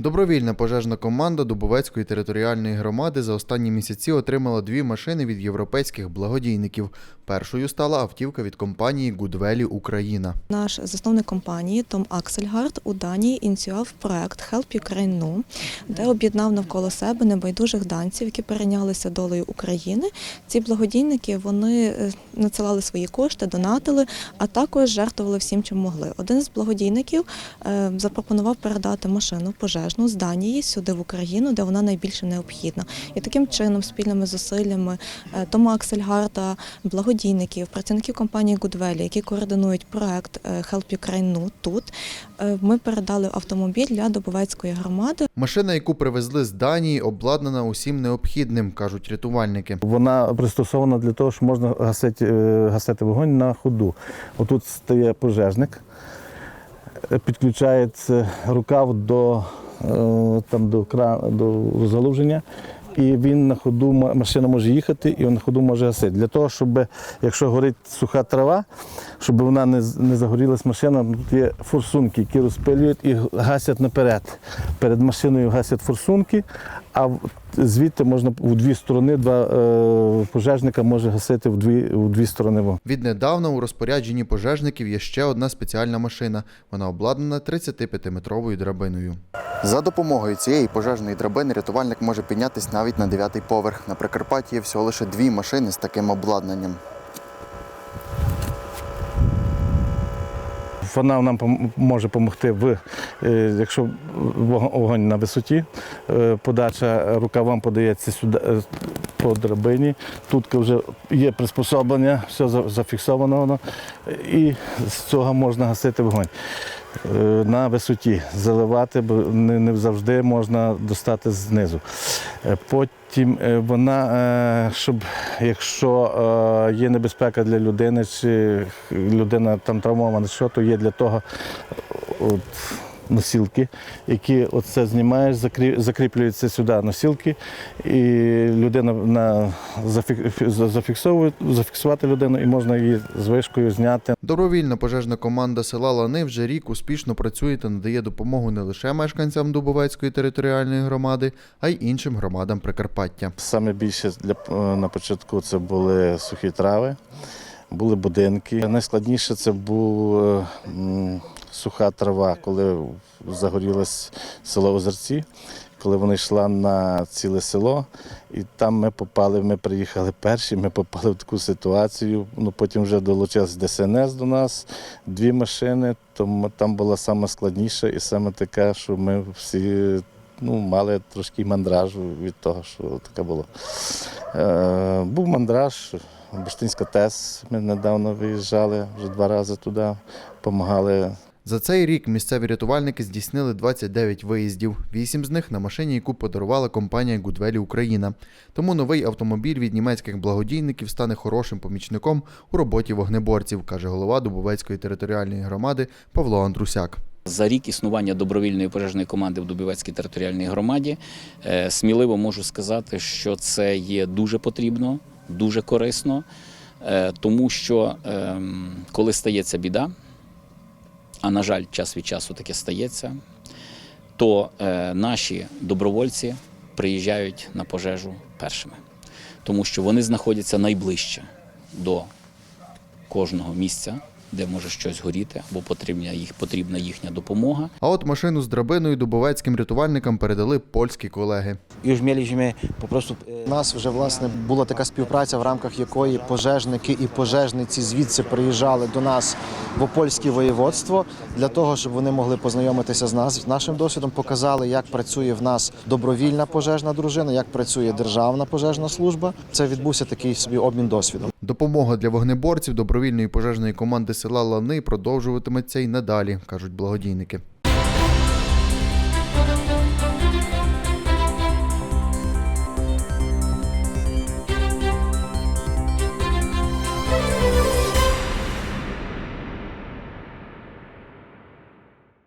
Добровільна пожежна команда Дубовецької територіальної громади за останні місяці отримала дві машини від європейських благодійників. Першою стала автівка від компанії Гудвелі Україна. Наш засновник компанії Том Аксельгард у Данії ініціював проект Help Ukraine де об'єднав навколо себе небайдужих данців, які перейнялися долею України. Ці благодійники вони е, надсилали свої кошти, донатили, а також жертвували всім, чим могли. Один з благодійників е, запропонував передати машину пожежну з Данії сюди в Україну, де вона найбільше необхідна. І таким чином, спільними зусиллями е, Тома Аксельгарда, благодійників, працівників компанії Goodwell, які координують проект е, Help Ukraine Now тут, е, ми передали автомобіль для Дубовецької громади. Машина, яку привезли з Данії, обладнана усім необхідним, кажуть рятувальники. Вона пристосована для того, що можна гасити, гасити вогонь на ходу. Отут стає пожежник, підключається рукав до, там, до, кра- до залуження. І він на ходу машина може їхати, і він на ходу може гасити. Для того, щоб якщо горить суха трава, щоб вона не, не загорілась машина, тут є форсунки, які розпилюють і гасять наперед. Перед машиною гасять форсунки, а звідти можна в дві сторони, два е, пожежника може гасити в дві, в дві сторони. Віднедавна у розпорядженні пожежників є ще одна спеціальна машина. Вона обладнана 35-метровою драбиною. За допомогою цієї пожежної драбини рятувальник може піднятися навіть на дев'ятий поверх. На Прикарпатті є всього лише дві машини з таким обладнанням. Вона нам може допомогти в е, якщо вог- вогонь на висоті, е, подача рукавам подається сюди е, по драбині. Тут вже є приспособлення, все зафіксовано воно, і з цього можна гасити вогонь. Е, На висоті заливати, бо не, завжди можна достати знизу. Е, Потім е, вона, щоб якщо є небезпека для людини, чи людина там травмована, що то є для того от, носілки, які оце знімаєш, закрі- закріплюються сюди носілки, і людина на, зафіксовує, зафіксувати людину і можна її з вишкою зняти. Добровільна пожежна команда села Лани вже рік успішно працює та надає допомогу не лише мешканцям Дубовецької територіальної громади, а й іншим громадам Прикарпаття. Саме більше для, е, на початку це були сухі трави, були будинки. Найскладніше це була суха трава, коли загорілось село Озерці, коли вона йшла на ціле село. І там ми попали, ми приїхали перші, ми попали в таку ситуацію. Ну, потім вже долучилась ДСНС до нас, дві машини, тому там була саме складніша і саме така, що ми всі ну, мали трошки мандражу від того, що таке було. Е, був мандраж, Бурштинська ТЕС. Ми недавно виїжджали вже два рази туди, допомагали За цей рік місцеві рятувальники здійснили 29 виїздів, вісім з них на машині, яку подарувала компанія Гудвелі Україна. Тому новий автомобіль від німецьких благодійників стане хорошим помічником у роботі вогнеборців, каже голова Дубовецької територіальної громади Павло Андрусяк. За рік існування добровільної пожежної команди в Дубівецькій територіальній громаді е, сміливо можу сказати, що це є дуже потрібно, дуже корисно, е, тому що ем, коли стається біда, а на жаль, час від часу таке стається, то е, наші добровольці приїжджають на пожежу першими, тому що вони знаходяться найближче до кожного місця, де може щось горіти, або потрібна їх потрібна їхня допомога. А от машину з драбиною дубовецьким рятувальникам передали польські колеги. Już mieliśmy po prostu e, У нас вже власне була така співпраця, в рамках якої пожежники і пожежниці звідси приїжджали до нас в Опольське воєводство для того, щоб вони могли познайомитися з нас з нашим досвідом, показали, як працює в нас добровільна пожежна дружина, як працює державна пожежна служба. Це відбувся такий собі обмін досвідом. Допомога для вогнеборців добровільної пожежної команди села Лани продовжуватиметься й надалі, кажуть благодійники.